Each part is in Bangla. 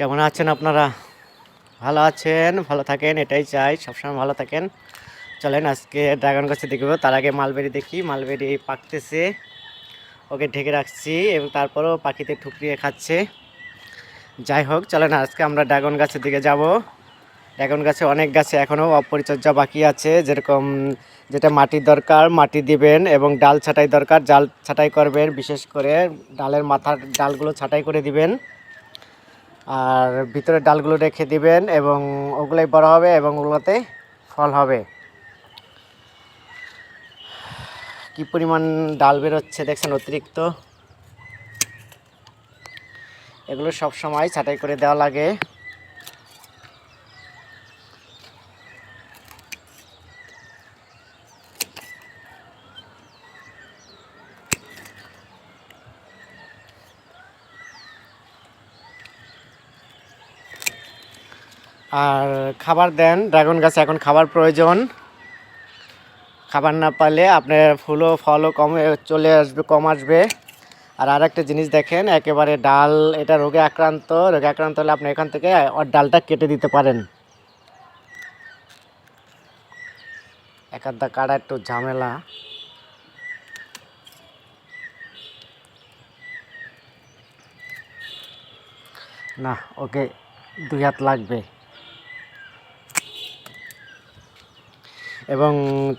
কেমন আছেন আপনারা? ভালো আছেন, ভালো থাকেন, এটাই চাই, সবসময় ভালো থাকেন। চলেন আজকে ড্রাগন গাছে দেখব, তার আগে মালবেরি দেখি, মালবেরি পাকতেছে। ওকে ঢেকে রাখছি এবং তারপরও পাখিতে ঠুকরিয়ে খাচ্ছে। যাই হোক, চলেন আজকে আমরা ড্রাগন গাছের দিকে যাব। ড্রাগন গাছে অনেক গাছে এখনও অপরিচর্যা বাকি আছে, যেরকম যেটা মাটির দরকার, মাটি দিবেন এবং ডাল ছাঁটাই দরকার, ডাল ছাঁটাই করবেন, বিশেষ করে ডালের মাথার ডালগুলো ছাঁটাই করে দিবেন। আর ভিতরে ডালগুলো রেখে দিবেন এবং ওগুলোই বড় হবে এবং ওগুলোতে ফল হবে। কি পরিমাণ ডাল বেরোচ্ছে দেখছেন অতিরিক্ত? এগুলো সব সময় ছাটাই করে দেওয়া লাগে। আর খাবার দেন, ড্রাগন গাছে এখন খাবার প্রয়োজন। খাবার না পালে আপনার ফুলও, ফলও কমে, চলে আসবে, কম আসবে। আর আর একটা জিনিস দেখেন, একেবারে ডাল, এটা রোগে আক্রান্ত। রোগে আক্রান্ত হলে আপনি এখান থেকে ডালটা কেটে দিতে পারেন। এক আধা কাটা একটু ঝামেলা। না, ওকে দুই হাত লাগবে। এবং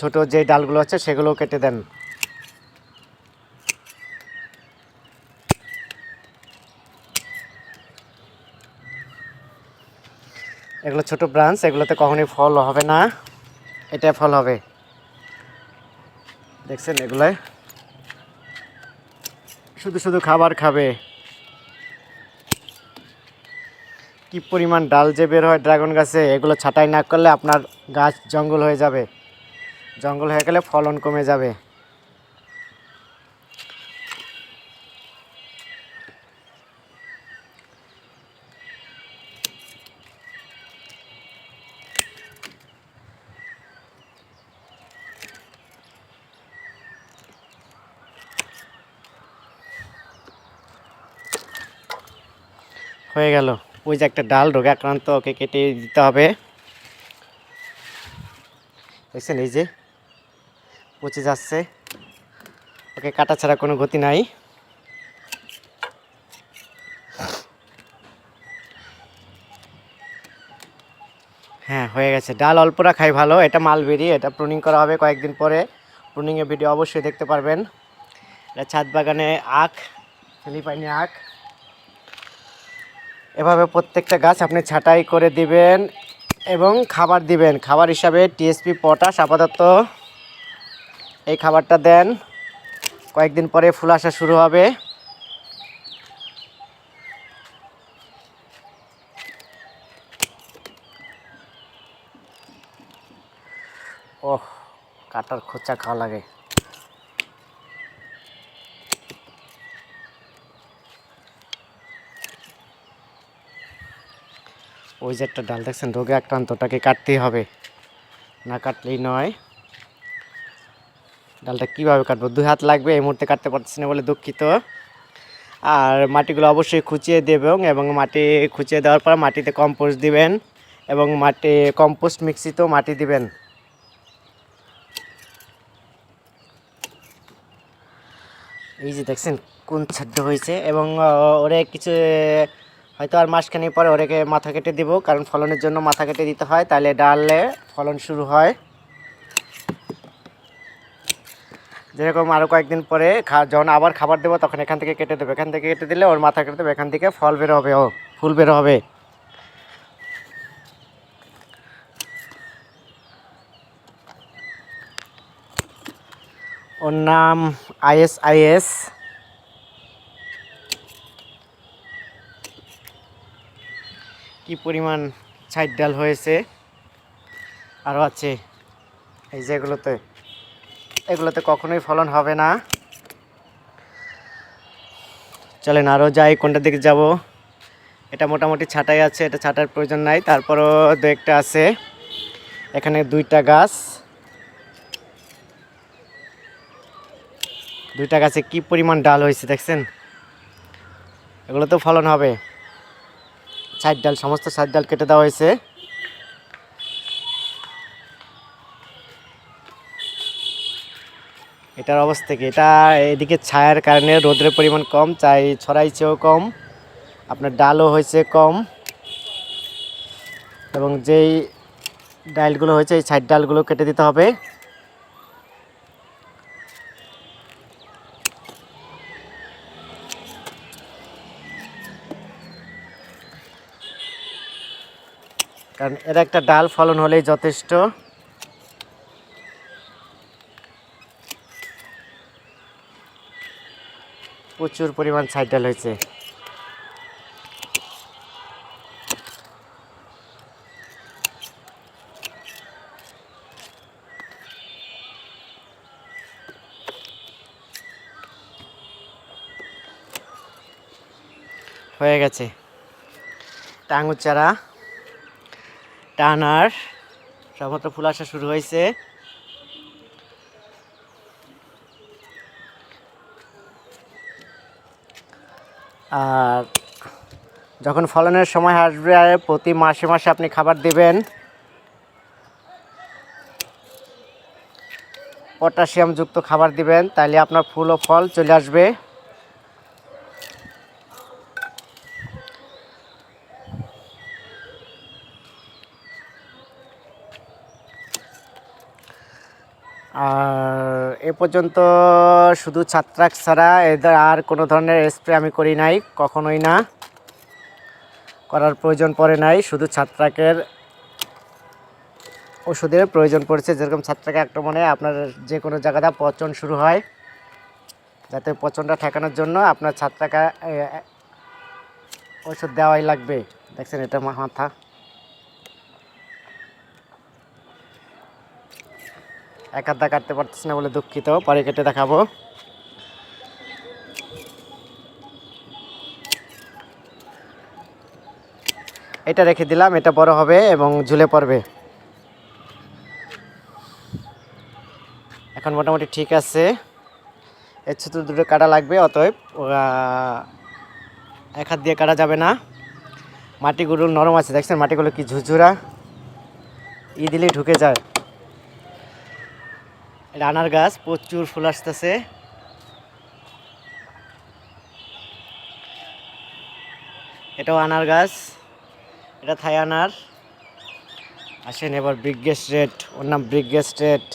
ছোট যে ডালগুলো আছে সেগুলো কেটে দেন। এগুলো ছোট ব্রাঞ্চ, এগুলোতে কখনোই ফল হবে না। এটা ফল হবে। দেখছেন এগুলো শুধু শুধু খাবার খাবে। কি পরিমাণ ডাল যে বের হয় ড্রাগন গাছে, এগুলো ছাটাই না করলে আপনার গাছ জঙ্গল হয়ে যাবে। জঙ্গল হয়ে গেলে ফলন কমে যাবে। হয়ে গেল। ওই যে একটা ডাল, রোগে আক্রান্ত, ওকে কেটে দিতে হবে। দেখছেন এই যে পচে যাচ্ছে। ওকে, কাটা ছাড়া কোনো গতি নাই। হ্যাঁ হয়ে গেছে। ডাল অল্পরা খাই ভালো, এটা মালবেরি, এটা প্রুনিং করা হবে কয়েকদিন পরে। প্রুনিংয়ের ভিডিও অবশ্যই দেখতে পারবেন। এটা ছাদ বাগানে আখ, ফিলিপাইনি আখ। এভাবে প্রত্যেকটা গাছ আপনি ছাঁটাই করে দিবেন এবং খাবার দিবেন। খাবার হিসাবে টিএসপি পটাশ আপাতত এই খাবারটা দেন। কয়েকদিন পরে ফুল আসা শুরু হবে। ওহ, কাটার খোঁচা খাওয়া লাগে। ওই যে একটা ডাল দেখছেন, রোগে আক্রান্ত ওটাকে কাটতেই হবে। না কাটলেই নয়। ডালটা কীভাবে কাটবো? দুই হাত লাগবে, এই মুহূর্তে কাটতে পারতেছি না বলে দুঃখিত। আর মাটিগুলো অবশ্যই খুঁচিয়ে দেবেন এবং মাটি খুঁচিয়ে দেওয়ার পর মাটিতে কম্পোস্ট দিবেন এবং মাটি কম্পোস্ট মিক্সিতেও মাটি দিবেন। এই যে দেখছেন, কোন ছাদ্য হয়েছে এবং ওরে কিছু, হয়তো আর মাসখানি পরে ওরেকে মাথা কেটে দিব, কারণ ফলনের জন্য মাথা কেটে দিতে হয়, তাহলে ডালে ফলন শুরু হয়। যেরকম আরও কয়েকদিন পরে যখন আবার খাবার দেবো, তখন এখান থেকে কেটে দেবে। এখান থেকে কেটে দিলে ওর মাথা কেটে দেবে, এখান থেকে ফল বের হবে, ও, ফুল বের হবে। ওর নাম আইএস আইএস কি পরিমাণ ছাইড ডাল হয়েছে। আরও আছে, এই যে এগুলোতে কখনোই ফলন হবে না। চলেন আরও যাই, কোনটার দিকে যাব? এটা মোটামুটি ছাটাই আছে, এটা ছাটার প্রয়োজন নাই। তারপরও দু একটা আছে। এখানে দুইটা গাছ। দুইটা গাছে কি পরিমাণ ডাল হয়েছে দেখছেন? এগুলো তো ফলন হবে। সাইড ডাল, সমস্ত সাইড ডাল কেটে দেওয়া হয়েছে। এটার অবস্থা কি? এটা এদিকে ছায়ার কারণে রোদের পরিমাণ কম, চাই ছড়াইছেও কম, আপনার ডালও হয়েছে কম। এবং যেই ডালগুলো হয়েছে, এই সাইড ডালগুলো কেটে দিতে হবে। কারণ এর একটা ডাল ফলন হলেই যথেষ্ট। প্রচুর পরিমাণ সাইড ডাল হয়েছে। হয়ে গেছে। টাঙ্গুর চারা টানার সবমাত্র ফুল আসা শুরু হয়েছে। আর যখন ফলনের সময় আসবে, প্রতি মাসে মাসে আপনি খাবার দেবেন। পটাশিয়াম যুক্ত খাবার দিবেন তাহলে আপনার ফুল ও ফল চলে আসবে। আর এ পর্যন্ত শুধু ছাত্রাক ছাড়া এদের আর কোনো ধরনের স্প্রে আমি করি নাই, কখনোই না। করার প্রয়োজন পড়ে নাই, শুধু ছাত্রাকের ওষুধের প্রয়োজন পড়েছে। যেরকম ছাত্রাকে আক্রমণে আপনার যে কোনো জায়গাটা পচন শুরু হয়, যাতে পচনটা ঠেকানোর জন্য আপনার ছাত্রাকা ওষুধ দেওয়াই লাগবে। দেখছেন এটা মাথা। এক দা কাটতে পারতেছি না বলে দুঃখিত, পরে কেটে দেখাবো। এটা রেখে দিলাম, এটা বড় হবে এবং ঝুলে পড়বে। এখন মোটামুটি ঠিক আছে। এর ছোটো দুটো কাটা লাগবে, অতএব এক হাত দিয়ে কাটা যাবে না। মাটিগুলো নরম আছে, দেখছেন মাটিগুলো কি ঝুরঝুরা। ই দিলেই ঢুকে যায়। আনার গাছ, প্রচুর ফুল আসতেছে। এটাও আনার গাছ, এটা থাই আনার। আসেন এবার ব্রিগেস্ট রেট ওর নাম ব্রিগেস্ট রেট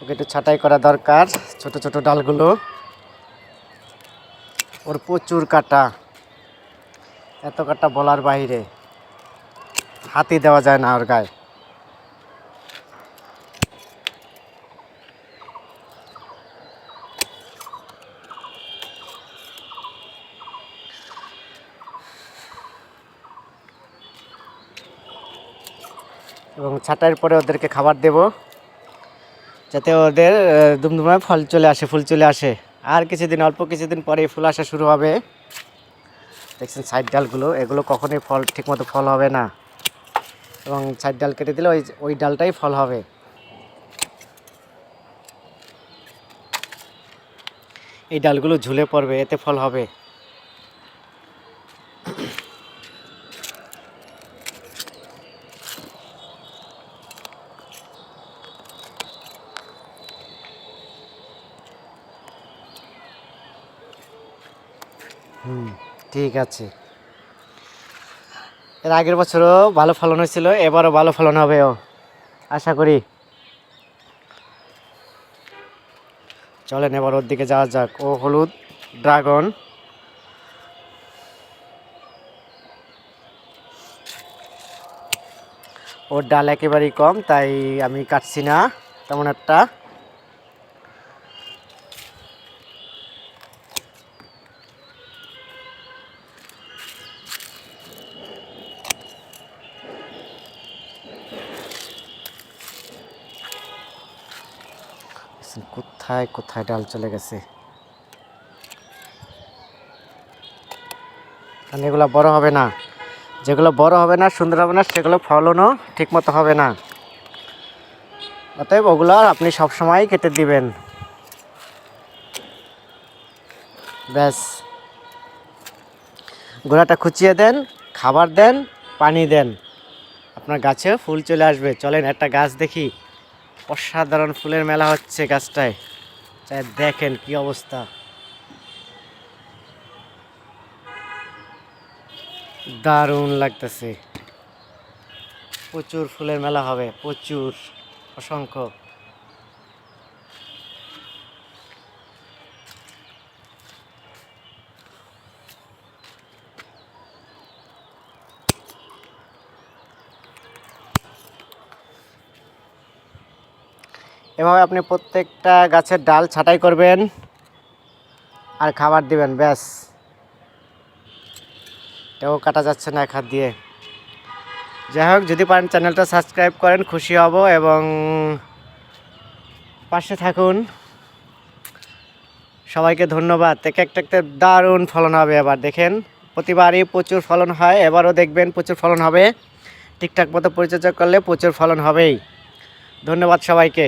ওকে একটু ছাঁটাই করা দরকার, ছোট ছোট ডালগুলো। ওর প্রচুর কাটা। এত কাটা বলার বাইরে। হাতি দেওয়া যায় না ওর গায়ে। ছাটাইয়ের পরে ওদেরকে খাবার দেব, যাতে ওদের দুমদুমায় ফল চলে আসে, ফুল চলে আসে। আর কিছুদিন, অল্প কিছুদিন পরে ফুল আসা শুরু হবে। দেখছেন সাইড ডালগুলো, এগুলো কখনোই ফল, ঠিকমতো ফল হবে না। এবং সাইড ডাল কেটে দিলে ওই ওই ডালটাই ফল হবে। এই ডালগুলো ঝুলে পড়বে, এতে ফল হবে। হুম। ঠিক আছে। এর আগের বছরও ভালো ফলন হয়েছিল, এবারও ভালো ফলন হবে, ও। আশা করি। চলেন, এবার ওর দিকে যাওয়া যাক। ও হলুদ, ড্রাগন। ওর ডাল একেবারেই কম, তাই আমি কাটছি না, তেমন একটা। কোথায় কোথায় ডাল চলে গেছে? কারণ এগুলো বড় হবে না। যেগুলো বড় হবে না, সুন্দর হবে না, সেগুলো ফলনও ঠিক মতো হবে না। অতএব ওগুলো আপনি সবসময় কেটে দিবেন। ব্যাস। গোড়াটা খুচিয়ে দেন, খাবার দেন, পানি দেন। আপনার গাছে ফুল চলে আসবে। চলেন একটা গাছ দেখি। অসাধারণ ফুলের মেলা হচ্ছে গাছটায়। দেখেন কি অবস্থা। দারুণ লাগতেছে। প্রচুর ফুলের মেলা হবে, প্রচুর, অসংখ্য। এভাবে আপনি প্রত্যেকটা গাছের ডাল ছাঁটাই করবেন আর খাবার দিবেন, ব্যাস। এটাও কাটা যাচ্ছে না এক হাত দিয়ে। যাই হোক, যদি পারেন চ্যানেলটা সাবস্ক্রাইব করেন, খুশি হব এবং পাশে থাকুন। সবাইকে ধন্যবাদ। এক একটা একটা দারুণ ফলন হবে এবার, দেখেন। প্রতিবারই প্রচুর ফলন হয়, এবারও দেখবেন প্রচুর ফলন হবে। ঠিকঠাক মতো পরিচর্যা করলে প্রচুর ফলন হবেই। ধন্যবাদ সবাইকে।